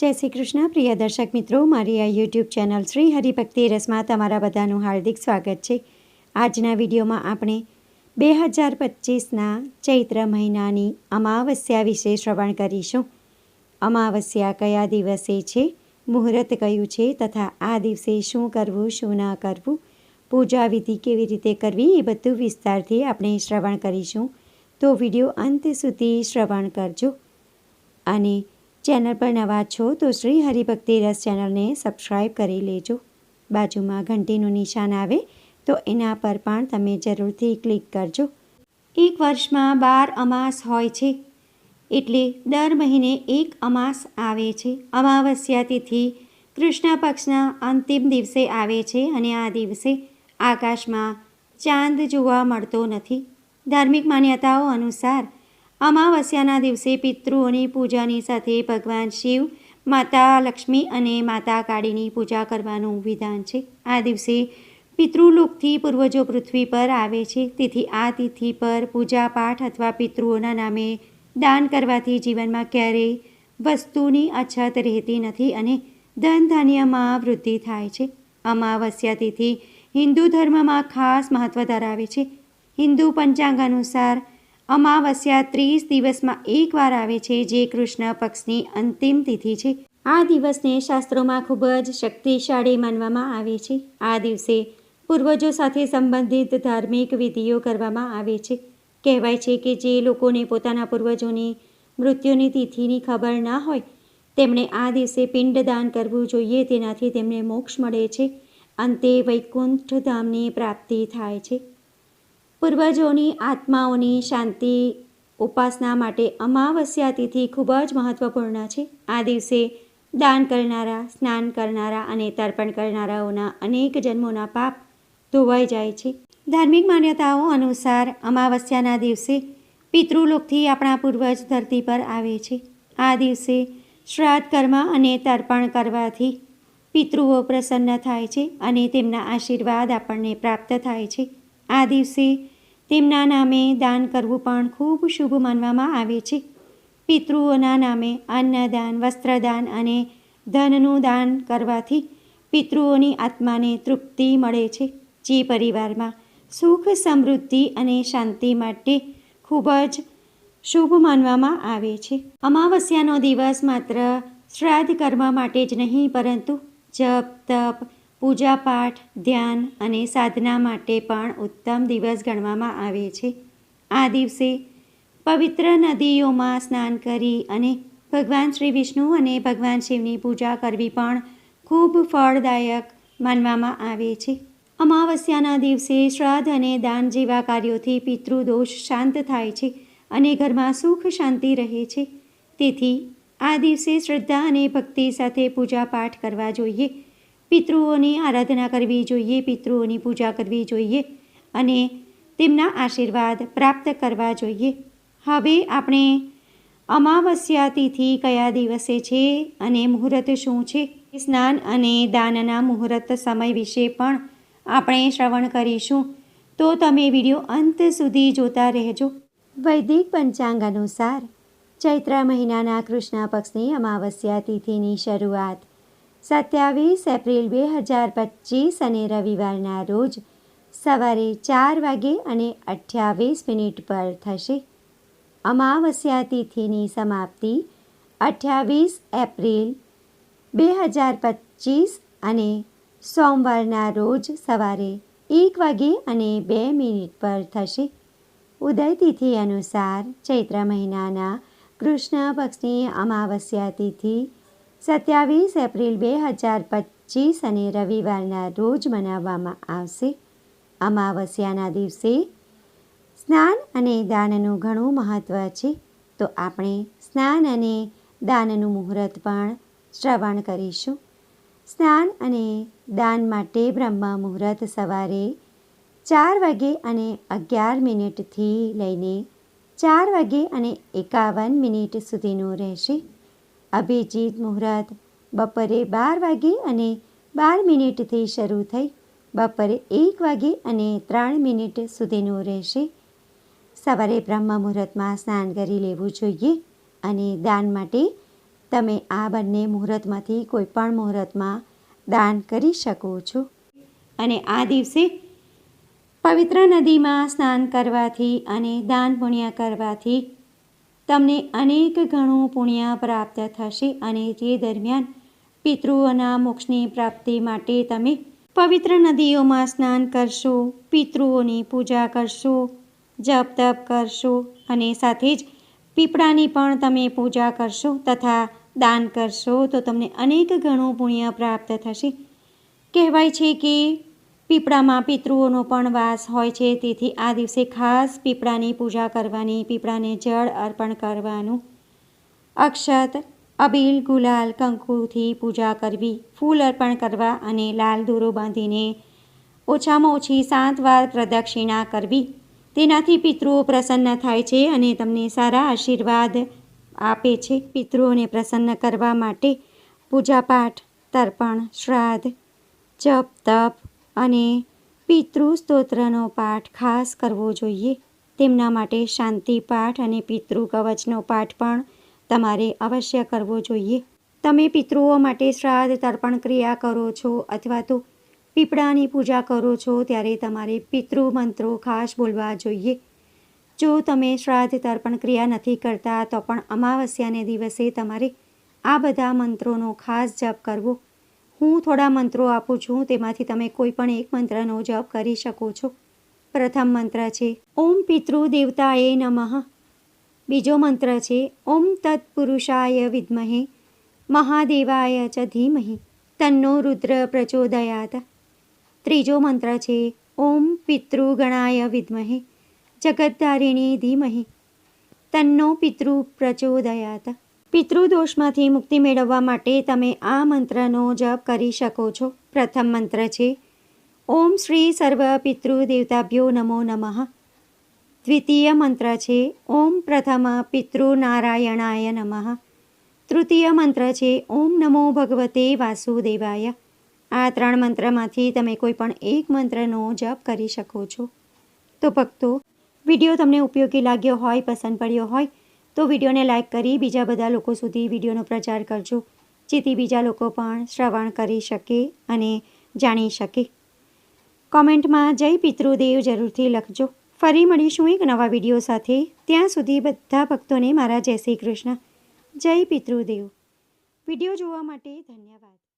જય શ્રી કૃષ્ણ, પ્રિય દર્શક મિત્રો. મારી આ યુટ્યુબ ચેનલ શ્રી હરિભક્તિ રસમાં તમારા બધાનું હાર્દિક સ્વાગત છે. આજના વિડીયોમાં આપણે બે હજાર પચીસના ચૈત્ર મહિનાની અમાવસ્યા વિશે શ્રવણ કરીશું. અમાવસ્યા કયા દિવસે છે? મુહૂર્ત કયું છે? તથા આ દિવસે શું કરવું, શું ન કરવું? પૂજા વિધિ કેવી રીતે કરવી? એ બધું વિસ્તારથી આપણે શ્રવણ કરીશું. તો વીડિયો અંત સુધી શ્રવણ કરજો. અને ચેનલ પર નવા છો તો શ્રી હરિભક્તિ રસ ચેનલને સબસ્ક્રાઈબ કરી લેજો. બાજુમાં ઘંટીનું નિશાન આવે તો એના પર પણ તમે જરૂરથી ક્લિક કરજો. એક વર્ષમાં બાર અમાસ હોય છે. એટલે દર મહિને એક અમાસ આવે છે. અમાવસ્યા તિથિ કૃષ્ણ પક્ષના અંતિમ દિવસે આવે છે અને આ દિવસે આકાશમાં ચાંદ જોવા મળતો નથી. ધાર્મિક માન્યતાઓ અનુસાર અમાવસ્યાના દિવસે પિતૃઓની પૂજાની સાથે ભગવાન શિવ, માતા લક્ષ્મી અને માતા કાળીની પૂજા કરવાનું વિધાન છે. આ દિવસે પિતૃલોકથી પૂર્વજો પૃથ્વી પર આવે છે. તેથી આ તિથિ પર પૂજા પાઠ અથવા પિતૃઓના નામે દાન કરવાથી જીવનમાં ક્યારેય વસ્તુની અછત રહેતી નથી અને ધન ધાન્યમાં વૃદ્ધિ થાય છે. અમાવસ્યા તિથિ હિન્દુ ધર્મમાં ખાસ મહત્ત્વ ધરાવે છે. હિન્દુ પંચાંગ અનુસાર અમાવસ્યા ત્રીસ દિવસમાં એકવાર આવે છે જે કૃષ્ણ પક્ષની અંતિમ તિથિ છે. આ દિવસને શાસ્ત્રોમાં ખૂબ જ શક્તિશાળી માનવામાં આવે છે. આ દિવસે પૂર્વજો સાથે સંબંધિત ધાર્મિક વિધિઓ કરવામાં આવે છે. કહેવાય છે કે જે લોકોને પોતાના પૂર્વજોની મૃત્યુની તિથિની ખબર ના હોય, તેમણે આ દિવસે પિંડદાન કરવું જોઈએ તેનાથી તેમને મોક્ષ મળે છે. અંતે વૈકુંઠ ધામની પ્રાપ્તિ થાય છે. પૂર્વજોની આત્માઓની શાંતિ ઉપાસના માટે અમાવસ્યા તિથિ ખૂબ જ મહત્વપૂર્ણ છે. આ દિવસે દાન કરનારા, સ્નાન કરનારા અને તર્પણ કરનારાઓના અનેક જન્મોના પાપ ધોવાઈ જાય છે. ધાર્મિક માન્યતાઓ અનુસાર અમાવસ્યાના દિવસે પિતૃલોકથી આપણા પૂર્વજ ધરતી પર આવે છે. આ દિવસે શ્રાદ્ધ કર્મ અને તર્પણ કરવાથી પિતૃઓ પ્રસન્ન થાય છે અને તેમના આશીર્વાદ આપણને પ્રાપ્ત થાય છે. આ દિવસે તેમના નામે દાન કરવું પણ ખૂબ શુભ માનવામાં આવે છે. પિતૃઓના નામે અન્નદાન, વસ્ત્રદાન અને ધનનું દાન કરવાથી પિતૃઓની આત્માને તૃપ્તિ મળે છે. જે પરિવારમાં સુખ, સમૃદ્ધિ અને શાંતિ માટે ખૂબ જ શુભ માનવામાં આવે છે. અમાવસ્યાનો દિવસ માત્ર શ્રાદ્ધ કર્મ માટે જ નહીં, પરંતુ જપ, તપ પૂજાપાઠ, ધ્યાન અને સાધના માટે પણ ઉત્તમ દિવસ ગણવામાં આવે છે. આ દિવસે પવિત્ર નદીઓમાં સ્નાન કરી અને ભગવાન શ્રી વિષ્ણુ અને ભગવાન શિવની પૂજા કરવી પણ ખૂબ ફળદાયક માનવામાં આવે છે. અમાવસ્યાના દિવસે શ્રાદ્ધ અને દાન જેવા કાર્યોથી પિતૃદોષ શાંત થાય છે અને ઘરમાં સુખ શાંતિ રહે છે. તેથી આ દિવસે શ્રદ્ધા અને ભક્તિ સાથે પૂજા પાઠ કરવા જોઈએ. પિતૃઓની આરાધના કરવી જોઈએ, પિતૃઓની પૂજા કરવી જોઈએ અને તેમના આશીર્વાદ પ્રાપ્ત કરવા જોઈએ. હવે આપણે અમાવસ્યા તિથિ કયા દિવસે છે અને મુહૂર્ત શું છે? સ્નાન અને દાનના મુહૂર્ત સમય વિશે પણ આપણે શ્રવણ કરીશું. તો તમે વીડિયો અંત સુધી જોતા રહેજો. વૈદિક પંચાંગ અનુસાર ચૈત્ર મહિનાના કૃષ્ણ પક્ષની અમાવસ્યા તિથિની શરૂઆત. સત્યાવીસ એપ્રિલ બે હજાર પચીસ અને રવિવારના રોજ સવારે ચાર વાગે અને અઠ્યાવીસ મિનિટ પર થશે. અમાવસ્યા તિથિની સમાપ્તિ અઠ્યાવીસ એપ્રિલ બે હજાર પચીસ અને સોમવારના રોજ સવારે એક વાગે અને બે મિનિટ પર થશે. ઉદય તિથિ અનુસાર ચૈત્ર મહિનાના કૃષ્ણ પક્ષની અમાવસ્યા તિથિ સત્યાવીસ એપ્રિલ બે હજાર પચીસ અને રવિવારના રોજ મનાવવામાં આવશે. અમાવસ્યાના દિવસે સ્નાન અને દાનનું ઘણું મહત્ત્વ છે. તો આપણે સ્નાન અને દાનનું મુહૂર્ત પણ શ્રવણ કરીશું. સ્નાન અને દાન માટે બ્રહ્મ મુહૂર્ત સવારે ચાર વાગે અને અગિયાર મિનિટથી લઈને ચાર વાગે અને એકાવન મિનિટ સુધીનું રહેશે. અભિજીત મુહૂર્ત બપોરે બાર વાગે અને બાર મિનિટથી શરૂ થઈ. બપોરે એક વાગે અને ત્રણ મિનિટ સુધીનું રહેશે. સવારે બ્રહ્મ મુહૂર્તમાં સ્નાન કરી લેવું જોઈએ અને દાન માટે તમે આ બંને મુહૂર્તમાંથી કોઈ પણ મુહૂર્તમાં દાન કરી શકો છો. અને આ દિવસે પવિત્ર નદીમાં સ્નાન કરવાથી અને દાન પુણ્ય કરવાથી તમને અનેક ગણું પુણ્ય પ્રાપ્ત થશે અને તે દરમિયાન પિતૃઓના મોક્ષની પ્રાપ્તિ માટે તમે પવિત્ર નદીઓમાં સ્નાન કરશો, પિતૃઓની પૂજા કરશો, જપ તપ કરશો અને સાથે જ પીપળાની પણ તમે પૂજા કરશો તથા દાન કરશો તો તમને અનેક ગણું પુણ્ય પ્રાપ્ત થશે. કહેવાય છે કે પીપળામાં પિતૃઓનો પણ વાસ હોય છે. તેથી આ દિવસે ખાસ પીપળાની પૂજા કરવાની, પીપળાને જળ અર્પણ કરવાનું. અક્ષત, અબીલ, ગુલાલ, કંકુથી પૂજા કરવી, ફૂલ અર્પણ કરવા અને લાલ દોરો બાંધીને ઓછામાં ઓછી સાત વાર પ્રદક્ષિણા કરવી. તેનાથી પિતૃઓ પ્રસન્ન થાય છે અને તમને સારા આશીર્વાદ આપે છે. પિતૃઓને પ્રસન્ન કરવા માટે પૂજાપાઠ, તર્પણ, શ્રાદ્ધ, જપ, તપ અને પિતૃ સ્તોત્રનો પાઠ ખાસ કરવો જોઈએ. તેમના માટે શાંતિ પાઠ અને પિતૃ કવચનો પાઠ પણ તમારે અવશ્ય કરવો જોઈએ. તમે પિતૃઓ માટે શ્રાદ્ધ તર્પણ ક્રિયા કરો છો અથવા તો પીપળાની પૂજા કરો છો ત્યારે તમારે પિતૃ મંત્રો ખાસ બોલવા જોઈએ. જો તમે શ્રાદ્ધ તર્પણ ક્રિયા નથી કરતા તો પણ અમાવસ્યાને દિવસે તમારે આ બધા મંત્રોનો ખાસ જપ કરવો. હું થોડા મંત્રો આપું છું, તેમાંથી તમે કોઈ પણ એક મંત્રનો જપ કરી શકો છો. પ્રથમ મંત્ર છે, ઓમ પિતૃ દેવતાએ નમઃ. બીજો મંત્ર છે, ઓમ તત્પુરુષાય વિદ્મહે. મહાદેવાય ચ ધીમહિ. તન્નો રુદ્ર પ્રચોદયાત. ત્રીજો મંત્ર છે, ઓમ પિતૃગણાય વિદ્મહે. જગદ્ધારિણી ધીમહિ. તન્નો પિતૃ પ્રચોદયાત. પિતૃદોષમાંથી મુક્તિ મેળવવા માટે તમે આ મંત્રનો જપ કરી શકો છો. પ્રથમ મંત્ર છે, ઓમ શ્રી સર્વ પિતૃ દેવતાભ્યો નમો નમઃ. દ્વિતીય મંત્ર છે, ઓમ પ્રથમ પિતૃ નારાયણાય નમઃ. તૃતીય મંત્ર છે, ઓમ નમો ભગવતે વાસુદેવાય. આ ત્રણ મંત્રમાંથી તમે કોઈ પણ એક મંત્રનો જપ કરી શકો છો. તો ભક્તો, વીડિયો તમને ઉપયોગી લાગ્યો હોય, પસંદ પડ્યો હોય તો વિડીયોને લાઇક કરી બીજા બધા લોકો સુધી વિડીયોનો પ્રચાર કરજો, જેથી બીજા લોકો પણ શ્રવણ કરી શકે અને જાણી શકે. કોમેન્ટમાં જય પિતૃદેવ જરૂરથી લખજો. ફરી મળીશું એક નવા વીડિયો સાથે. ત્યાં સુધી બધા ભક્તોને મારા જય શ્રી કૃષ્ણ. જય પિતૃદેવ. વીડિયો જોવા માટે ધન્યવાદ.